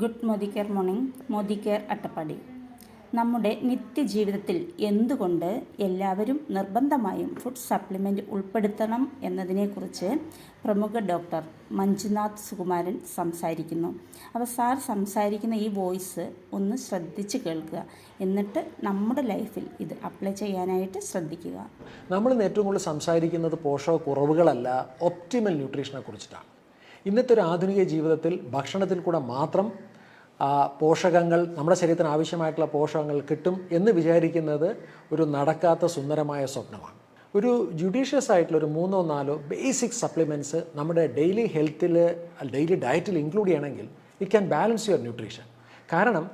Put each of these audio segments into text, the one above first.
Good Modicare morning Modicare Attappadi. നമ്മുടെ നിത്യജീവിതത്തിൽ എന്തുകൊണ്ട് എല്ലാവരും നിർബന്ധമായും ഫുഡ് സപ്ലിമെന്റ് ഉൾപ്പെടുത്തണം എന്നതിനെക്കുറിച്ച് പ്രമുഖ ഡോക്ടർ മഞ്ജുനാഥ് സുകുമാരൻ സംസാരിക്കുന്നു. അപ്പോൾ സാർ സംസാരിക്കുന്ന ഈ വോയിസ് ഒന്ന് ശ്രദ്ധിച്ച് കേൾക്കുക. എന്നിട്ട് നമ്മുടെ ലൈഫിൽ ഇത് അപ്ലൈ ചെയ്യാനായിട്ട് ശ്രദ്ധിക്കുക. നമ്മൾ ഏറ്റവും കൂടുതൽ സംസാരിക്കുന്നത് പോഷക കുറവുകളല്ല ഒപ്റ്റിമൽ ന്യൂട്രീഷനെ കുറിച്ചിട്ടാണ്. ഇന്നത്തെ ഒരു ആധുനിക ജീവിതത്തിൽ ഭക്ഷണത്തിൽ കൂടെ മാത്രം പോഷകങ്ങൾ നമ്മുടെ ശരീരത്തിന് ആവശ്യമായിട്ടുള്ള പോഷകങ്ങൾ കിട്ടും എന്ന് വിചാരിക്കുന്നത് ഒരു നടക്കാത്ത സുന്ദരമായ സ്വപ്നമാണ്. ഒരു ജുഡീഷ്യസ് ആയിട്ടുള്ള ഒരു മൂന്നോ നാലോ ബേസിക് സപ്ലിമെന്റ്സ് നമ്മുടെ ഡെയിലി ഹെൽത്തിൽ ഡെയിലി ഡയറ്റിൽ ഇൻക്ലൂഡ് ചെയ്യണമെങ്കിൽ it can balance your nutrition കാരണം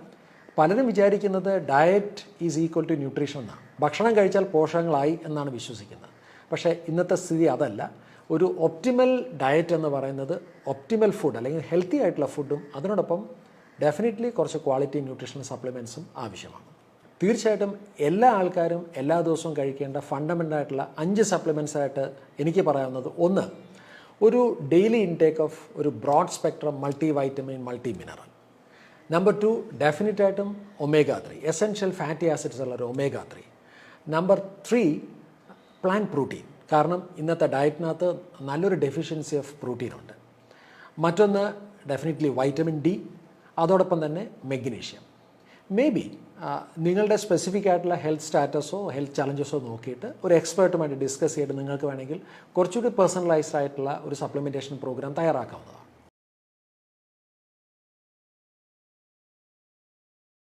പലരും വിചാരിക്കുന്നത് diet is equal to nutrition എന്നാണ്. ഭക്ഷണം കഴിച്ചാൽ പോഷകങ്ങളായി എന്നാണ് വിശ്വസിക്കുന്നത്. പക്ഷേ ഇന്നത്തെ സ്ഥിതി അതല്ല. ഒരു ഒപ്റ്റിമൽ ഡയറ്റ് എന്ന് പറയുന്നത് ഒപ്റ്റിമൽ ഫുഡ് അല്ലെങ്കിൽ ഹെൽത്തി ആയിട്ടുള്ള ഫുഡും അതിനോടൊപ്പം ഡെഫിനറ്റ്ലി കുറച്ച് ക്വാളിറ്റി ന്യൂട്രീഷണൽ സപ്ലിമെൻസും ആവശ്യമാണ്. തീർച്ചയായിട്ടും എല്ലാ ആൾക്കാരും എല്ലാ ദിവസവും കഴിക്കേണ്ട ഫണ്ടമെന്റൽ ആയിട്ടുള്ള അഞ്ച് സപ്ലിമെൻസ് ആയിട്ട് എനിക്ക് പറയാവുന്നത് ഒന്ന് ഒരു ഡെയിലി ഇൻടേക്ക് ഓഫ് ഒരു broad spectrum multi vitamin multi mineral number two definite ആയിട്ടും omega three essential fatty acids ഉള്ള ഒരു omega three number three plant protein കാരണം ഇന്നത്തെ ഡയറ്റിനകത്ത് നല്ലൊരു ഡെഫിഷ്യൻസി ഓഫ് പ്രോട്ടീൻ ഉണ്ട്. മറ്റൊന്ന് ഡെഫിനറ്റ്ലി വൈറ്റമിൻ ഡി അതോടൊപ്പം തന്നെ മെഗ്നീഷ്യം മേ ബി നിങ്ങളുടെ സ്പെസിഫിക് ആയിട്ടുള്ള ഹെൽത്ത് സ്റ്റാറ്റസോ ഹെൽത്ത് ചലഞ്ചസോ നോക്കിയിട്ട് ഒരു എക്സ്പേർട്ടുമായിട്ട് ഡിസ്കസ് ചെയ്തിട്ട് നിങ്ങൾക്ക് വേണമെങ്കിൽ കുറച്ചുകൂടി പേഴ്സണലൈസ്ഡ് ആയിട്ടുള്ള ഒരു സപ്ലിമെന്റേഷൻ പ്രോഗ്രാം തയ്യാറാക്കാവുന്നതാണ്.